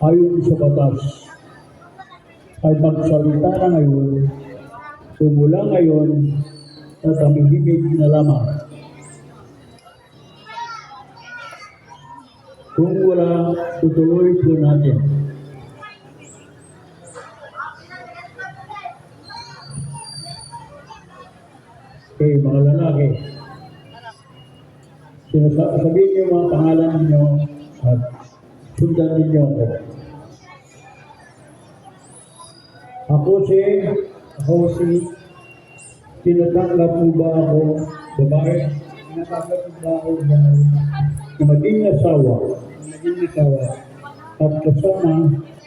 Ayon sa batas, ay magsalita na ngayon, tumula ngayon, at ang himig na lamang. Kung wala, tutuloy po natin. Okay, mga lalaki. Sabihin niyo mga pangalan ninyo at sundan ninyo ako. Ako si, ako si, tinatanggap mo ba ako, babae? Tinatanggap mo ba ako na, na maging asawa, maging asawa, at kasama,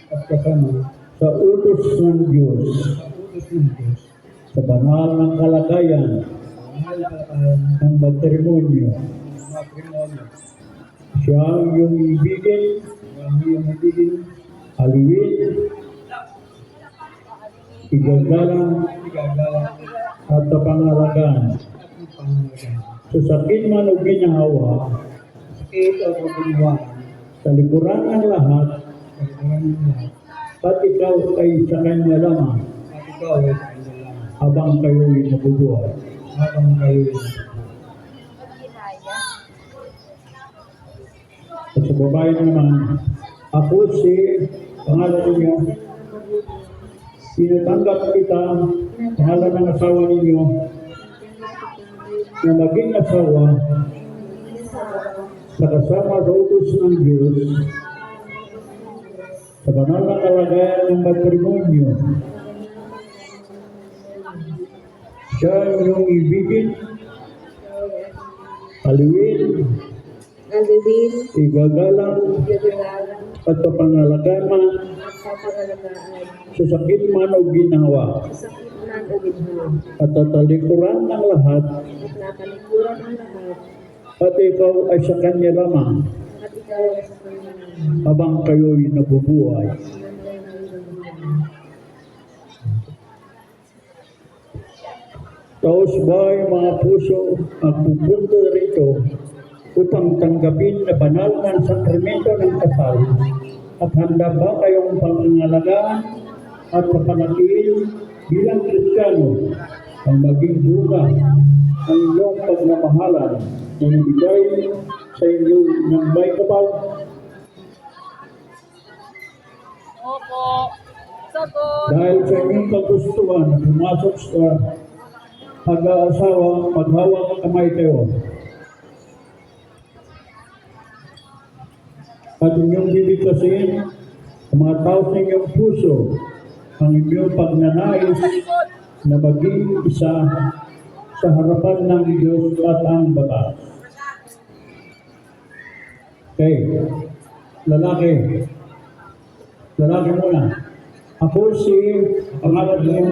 at kasama, sa utos ng Diyos, sa utos ng Diyos, sa banal ng kalagayan, ng matrimonyo. Siya ang iyong ibigin, ang iyong ibigin, aliwin, igagalang, at kapangalagaan. Sa sakit man o ginawa, sa likuran ng lahat, sa at ikaw ay sa kanya lamang, sa habang kayo'y nabubuhay, habang kayo'y At sa babae naman, ako si, pangalan ninyo, tinatanggap kita, pangalan ng asawa ninyo, na maging asawa, sa kasama sa utos ng Diyos, sa banal na kalagayan ng matrimonyo, siya iyong ibigin, aliwin, Alibin, igagalang, Gagalalang, at kapangalagama at kapangalagaan, sa sakit ginawa sa sakit man o ginhawa, at tatalikuran ng lahat at ikaw ay sa kanya lamang at ikaw ay sa kanya naman. habang kayo'y nabubuhay. Taos ba mga puso ang pupunta rito upang tanggapin na banal ng sakramento ng kasal at handa ba kayong pangangalagaan at papanatiin bilang Kristiyano ang maging bunga ng iyong pagmamahalan na ibigay sa inyo ng may kapal Opo. Sagot. dahil sa inyong kagustuhan pumasok sa pag-aasawa maghawak ang kamay kayo at inyong bibigkasin ang mga tao sa inyong puso ang inyong pagnanais na maging isa sa harapan ng Diyos at ang batas. Okay. Lalaki. Lalaki muna. Ako si pangalan niyo.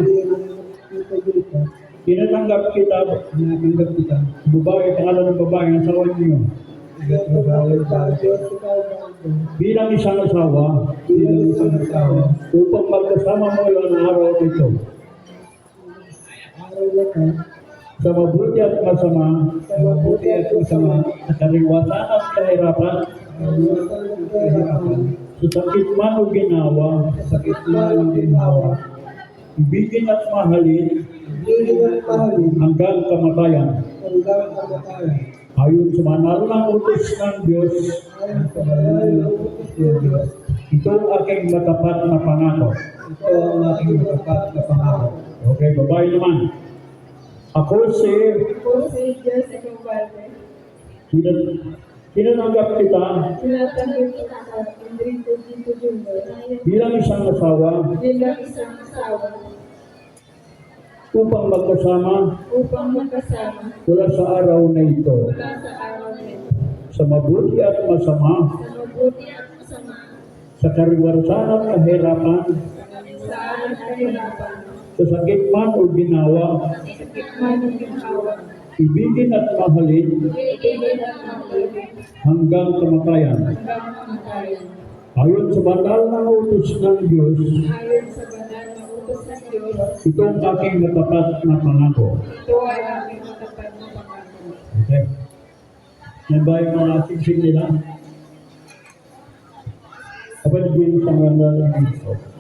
Tinatanggap kita. Tinatanggap kita. Babae, pangalan ng babae, ang asawa niyo. Bilang isang asawa, bilang isang asawa, upang magkasama mo yung araw nito. Sa mabuti at masama, sa mabuti at masama, sa kaliwatan at kahirapan, sa sakit man o ginawa, sa sakit man o ginawa, ibigin at mahalin, ibigin at mahalin, hanggang kamatayan. Hanggang kamatayan. Ayon sa banal ng utos ng Diyos, ito ang aking matapat na pangako. Ito ang aking matapat na pangako. Okay, babae naman. Ako si Ako si Padre, Tinan- tinanggap kita tinatanggap kita Enrico Tito Junior bilang isang asawa bilang isang asawa upang magkasama upang magkasama. mula sa araw na ito. Mula sa araw na ito. Sa mabuti at masama, sa mabuti at masama, sa kariwarsan at kahirapan, sa sakit man o ginawa, sa sakit man o ginhawa, ibigin at mahalin. Hanggang kamatayan. Ayon sa banal na utos ng Diyos, Itong aking matapat na pangako. Ito ay aking matapat na pangako. Okay. Yan ba yung mga sigsig nila? Kapag din sa mga ng Kristo.